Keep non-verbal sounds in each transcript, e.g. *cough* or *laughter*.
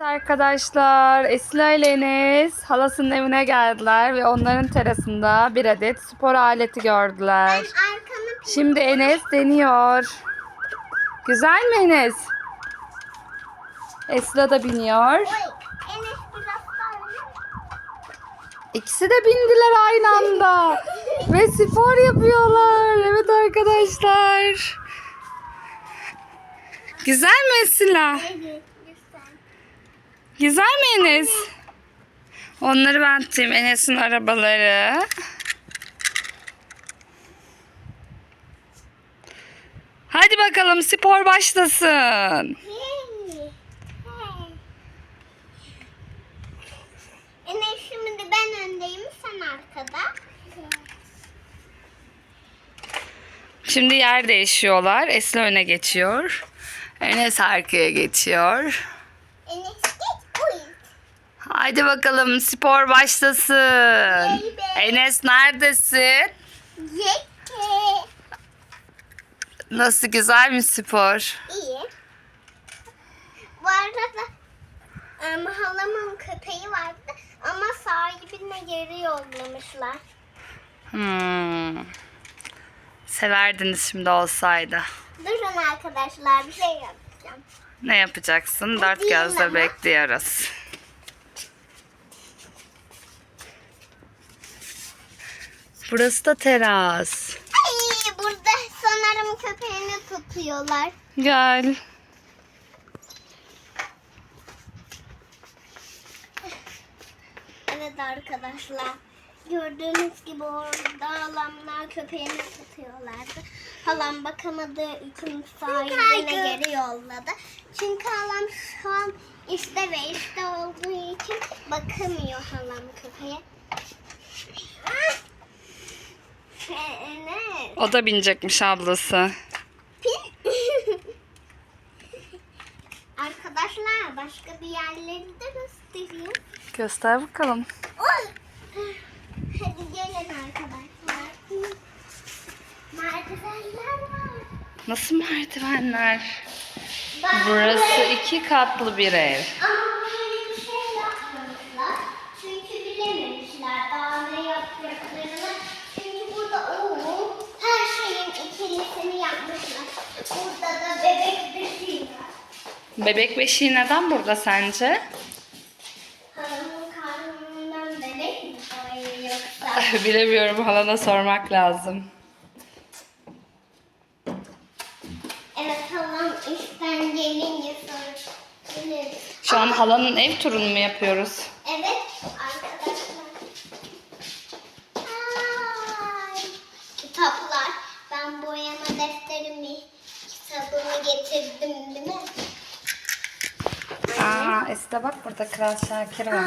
Arkadaşlar Esila ile Enes halasının evine geldiler ve onların terasında bir adet spor aleti gördüler. Şimdi Enes deniyor. Güzel mi Enes? Esila da biniyor. İkisi de bindiler aynı anda. *laughs* Ve spor yapıyorlar. Evet arkadaşlar. Güzel mi Esila? Evet. Güzel mi Enes? Onları ben tutayım. Enes'in arabaları. Hadi bakalım spor başlasın. Enes şimdi ben öndeyim, sen arkada. Şimdi yer değişiyorlar. Esra öne geçiyor. Enes arkaya geçiyor. Enes. Hadi bakalım spor başlasın. Enes neredesin? Nasıl güzel mi spor? İyi. Bu arada em, halamın köpeği vardı ama sahibine geri yollamışlar. Hmm. Severdiniz şimdi olsaydı. Durun arkadaşlar bir şey yapacağım. Ne yapacaksın? Dört gözle bekliyoruz. Burası da teras. Ay, burada sanırım köpeğini tutuyorlar. Gel. Evet arkadaşlar. Gördüğünüz gibi orada halamlar köpeğini tutuyorlardı. Halam bakamadığı için sahibine geri yolladı. Çünkü halam şu an işte ve işte olduğu için bakamıyor halam köpeğe. Ah! Enes. O da binecekmiş ablası. Arkadaşlar başka bir yerleri de göstereyim. Göster bakalım. Oy. Hadi gelin arkadaşlar. Merdivenler var. Nasıl merdivenler? Bak, Burası iki katlı bir ev. Ama böyle bir şey yapmamışlar. Çünkü bilememişler daha ne yapacaklarını. Çünkü burada o her şeyin ikilisini yapmışlar. Burada da bebek şey var. Bebek beşiği neden burada sence? Halamın karnından bebek mi yoksa? *laughs* Bilemiyorum halana sormak lazım. Evet halam işten gelince sorabilir. Şu an halanın ev turunu mu yapıyoruz? Evet arkadaşlar. Ay, kitaplar. Ben boyama defterimi, kitabımı getirdim değil mi? Aa, Esra bak burada Kral Şakir var.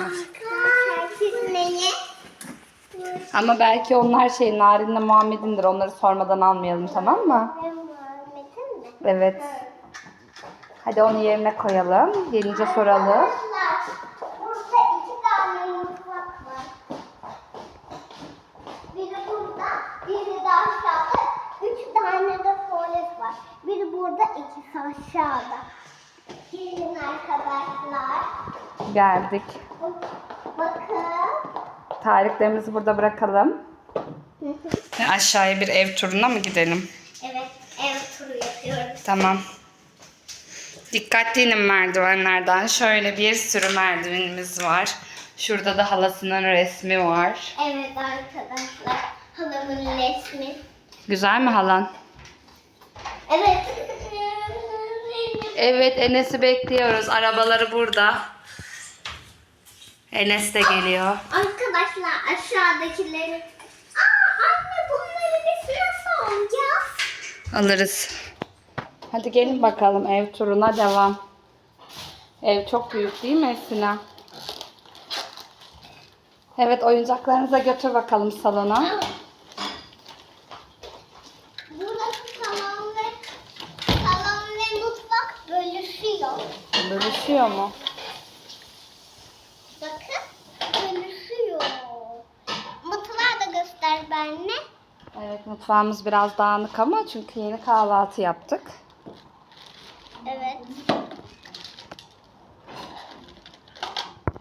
Herkes neye? Ama belki onlar şey Narin'le Muhammed'indir. Onları sormadan almayalım tamam mı? Evet. Hadi onu yerine koyalım. Gelince soralım. Arkadaşlar, burada iki tane mutfak var. Biri burada, biri de aşağıda. Üç tane de tuvalet var. Biri burada, ikisi aşağıda. Gelin arkadaşlar. Geldik. Bakın. Tarihlerimizi burada bırakalım. Ve aşağıya bir ev turuna mı gidelim? evet, ev turu yapıyoruz. Tamam. Dikkatli inin merdivenlerden. Şöyle bir sürü merdivenimiz var. Şurada da halasının resmi var. Evet arkadaşlar, halamın resmi. Güzel mi halan? Evet. *laughs* Evet Enes'i bekliyoruz. Arabaları burada. Enes de geliyor. Arkadaşlar aşağıdakileri... Aa anne bunları biz nasıl alacağız? Alırız. Hadi gelin bakalım ev turuna devam. Ev çok büyük değil mi Esina? Evet oyuncaklarınıza götür bakalım salona. Burası Bölüşüyor mu? Bakın bölüşüyor. Mutfağı da göster benimle. Evet mutfağımız biraz dağınık ama çünkü yeni kahvaltı yaptık. Evet.